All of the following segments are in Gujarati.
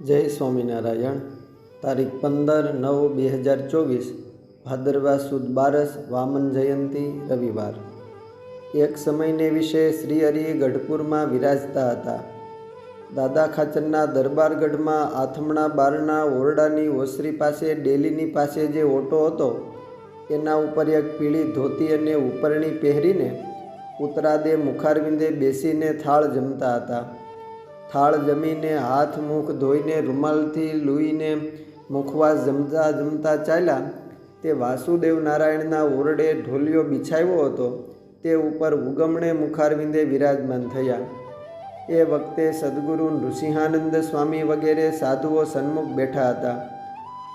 જય સ્વામિનારાયણ. તારીખ પંદર નવ બે હજાર ચોવીસ, ભાદરવા સુદ બારસ, વામન જયંતી, રવિવાર. એક સમયને વિશે શ્રી હરિ ગઢપુરમાં વિરાજતા હતા. દાદા ખાચરના દરબારગઢમાં આથમણા બારના ઓરડાની ઓસરી પાસે, ડેલીની પાસે જે ઓટો હતો, એના ઉપર એક પીળી ધોતી અને ઉપરણી પહેરીને ઉતરાદે મુખારવિંદે બેસીને થાળ જમતા હતા. થાળ જમીને હાથ મુખ ધોઈને રૂમાલથી લૂઈને મુખવાસ જમતા જમતા ચાલ્યા. તે વાસુદેવ નારાયણના ઓરડે ઢોલિયો બિછાવ્યો હતો. તે ઉપર ઉગમણે મુખારવિંદે વિરાજમાન થયા. એ વખતે સદગુરુ નૃસિંહાનંદ સ્વામી વગેરે સાધુઓ સન્મુખ બેઠા હતા.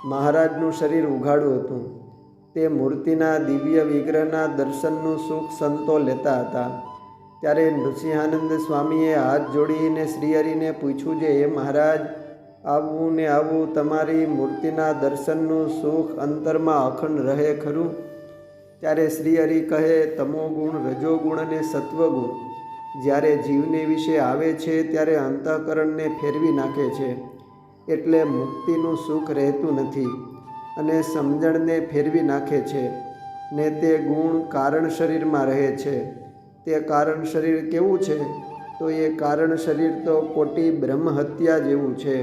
મહારાજનું શરીર ઉઘાડું હતું. તે મૂર્તિના દિવ્ય વિગ્રહના દર્શનનું સુખ સંતો લેતા હતા. ત્યારે નૃસિંહાનંદ સ્વામીએ હાથ જોડીને શ્રીહરિને પૂછ્યું જે હે મહારાજ આવવું ને આવવું તમારી મૂર્તિના દર્શનનું સુખ અંતરમાં અખંડ રહે ખરું? ત્યારે શ્રીહરિ કહે તમોગુણ રજોગુણ અને સત્વગુણ. જ્યારે જીવને વિશે આવે છે, ત્યારે અંતઃકરણને ફેરવી નાખે છે. એટલે મુક્તિનું સુખ રહેતું નથી અને સમજણને ફેરવી નાખે છે. ને તે ગુણ કારણ શરીરમાં રહે છે. તે કારણ શરીર કેવું છે? તો એ કારણ શરીર તો કોટી બ્રહ્મ હત્યા જેવું છે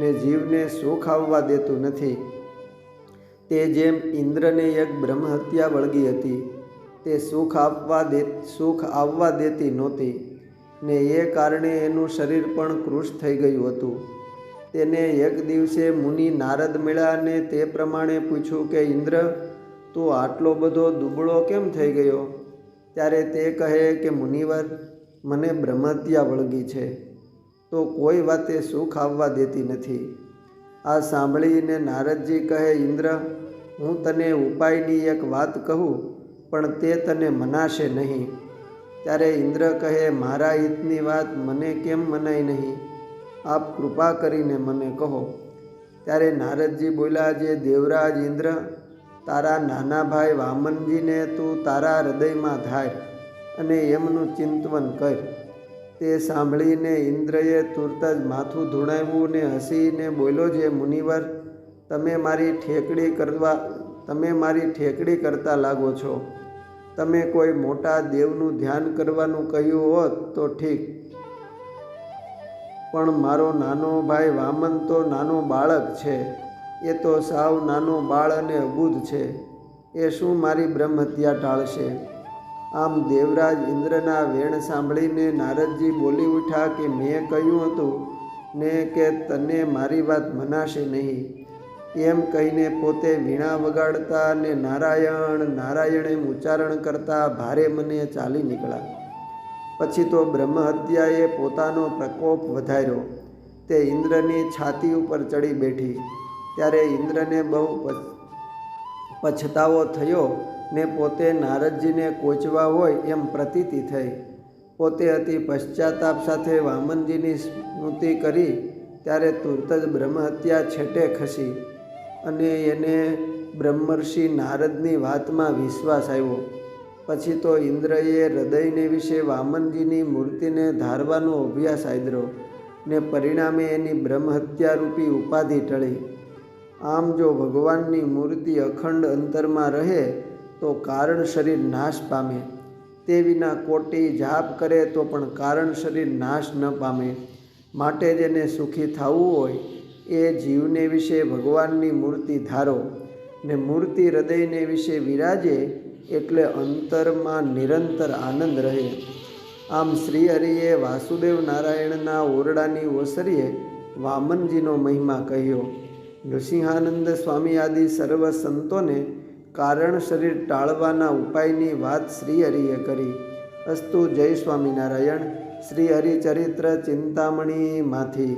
ને જીવને સુખ આવવા દેતું નથી. તે જેમ ઇન્દ્રને એક બ્રહ્મ હત્યા વળગી હતી, તે સુખ આપવા દે, સુખ આવવા દેતી નહોતી ને એ કારણે એનું શરીર પણ કૃશ થઈ ગયું હતું. તેને એક દિવસે મુનિ નારદ મળ્યા અને તે પ્રમાણે પૂછ્યું કે, ઇન્દ્ર, તું આટલો બધો દુબળો કેમ થઈ ગયો? ત્યારે તે કહે કે, મુનિવર, મને બ્રહ્મત્યા વળગી છે, તો કોઈ વાતે સુખ આવવા દેતી નથી આ સાંભળીને નારદજી કહે, ઇન્દ્ર, હું તને ઉપાયની એક વાત કહું, પણ તે તને મનાશે નહીં ત્યારે ઇન્દ્ર કહે, મારા હિતની વાત મને કેમ મનાય નહીં? આપ કૃપા કરીને મને કહો ત્યારે નારદજી બોલ્યા, જે દેવરાજ ઇન્દ્ર તારા નાના ભાઈ વામનજીને તું તારા હૃદયમાં ધાર અને એમનું ચિંતવન કર. તે સાંભળીને ઇન્દ્રએ તુરત જ માથું ધૂણાવ્યું ને હસીને બોલ્યો, જે મુનિવર, તમે મારી ઠેકડી કરવા, તમે મારી ઠેકડી કરતા લાગો છો. તમે કોઈ મોટા દેવનું ધ્યાન કરવાનું કહ્યું હોત તો ઠીક. પણ મારો નાનો ભાઈ વામન તો નાનો બાળક છે. એ તો સાવ નાનો બાળ અને અબૂધ છે. એ શું મારી બ્રહ્મહત્યા ટાળશે? આમ દેવરાજ ઇન્દ્રના વેણ સાંભળીને નારદજી બોલી ઉઠ્યા કે મેં કહ્યું હતું, ને કે તને મારી વાત મનાશે નહીં. એમ કહીને પોતે વીણા વગાડતા ને નારાયણ નારાયણ એમ ઉચ્ચારણ કરતા ભારે મને ચાલી નીકળ્યા. પછી તો બ્રહ્મ હત્યાએ પોતાનો પ્રકોપ વધાર્યો. તે ઇન્દ્રની છાતી ઉપર ચડી બેઠી. ત્યારે ઇન્દ્રને બહુ પછતાવો થયો ને પોતે નારદજીને કોચવા હોય એમ પ્રતીતિ થઈ. પોતે અતિ પશ્ચાતાપ સાથે વામનજીની સ્મૃતિ કરી ત્યારે તુરત જ બ્રહ્મહત્યા છેટે ખસી અને એને બ્રહ્મર્ષિ નારદની વાતમાં વિશ્વાસ આવ્યો. પછી તો ઇન્દ્રએ હૃદયને વિશે વામનજીની મૂર્તિને ધારવાનો અભ્યાસ આદર્યો ને પરિણામે એની બ્રહ્મહત્યારૂપી ઉપાધિ ટળી. આમ જો ભગવાનની મૂર્તિ અખંડ અંતરમાં રહે, તો કારણ શરીર નાશ પામે. તે વિના કોટી જાપ કરે, તો પણ કારણ શરીર નાશ ન પામે. માટે જેને સુખી થવું હોય, એ જીવને વિશે ભગવાનની મૂર્તિ ધારો ને મૂર્તિ હૃદયને વિશે વિરાજે, એટલે અંતરમાં નિરંતર આનંદ રહે. આમ શ્રી હરિએ વાસુદેવ નારાયણના ઓરડાની ઓસરીએ વામનજીનો મહિમા કહ્યો. નૃસિંહાનંદ સ્વામી આદિ સર્વ સંતોને કારણ શરીર ટાળવાના ઉપાયની વાત શ્રી હરિએ કરી. અસ્તુ જય સ્વામિનારાયણ. શ્રી હરિચરિત્ર ચિંતામણીમાંથી.